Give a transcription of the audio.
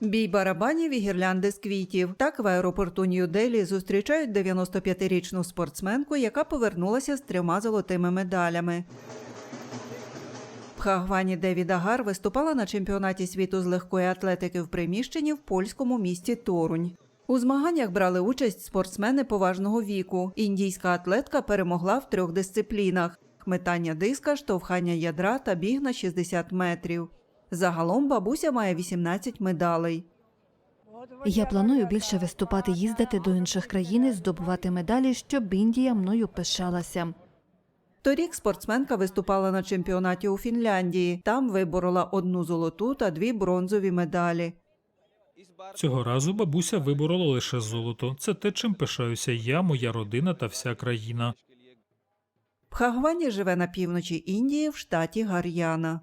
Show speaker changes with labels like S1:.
S1: Бій барабанів і гірлянди з квітів. Так в аеропорту Нью-Делі зустрічають 95-річну спортсменку, яка повернулася з трьома золотими медалями. Пхагвані Девіда Гар виступала на чемпіонаті світу з легкої атлетики в приміщенні в польському місті Торунь. У змаганнях брали участь спортсмени поважного віку. Індійська атлетка перемогла в трьох дисциплінах: метання диска, штовхання ядра та біг на 60 метрів. Загалом бабуся має 18 медалей.
S2: Я планую більше виступати, їздити до інших країн і здобувати медалі, щоб Індія мною пишалася.
S1: Торік спортсменка виступала на чемпіонаті у Фінляндії. Там виборола одну золоту та дві бронзові медалі.
S3: Цього разу бабуся виборола лише золото. Це те, чим пишаюся я, моя родина та вся країна.
S1: Пхагвані живе на півночі Індії в штаті Гар'яна.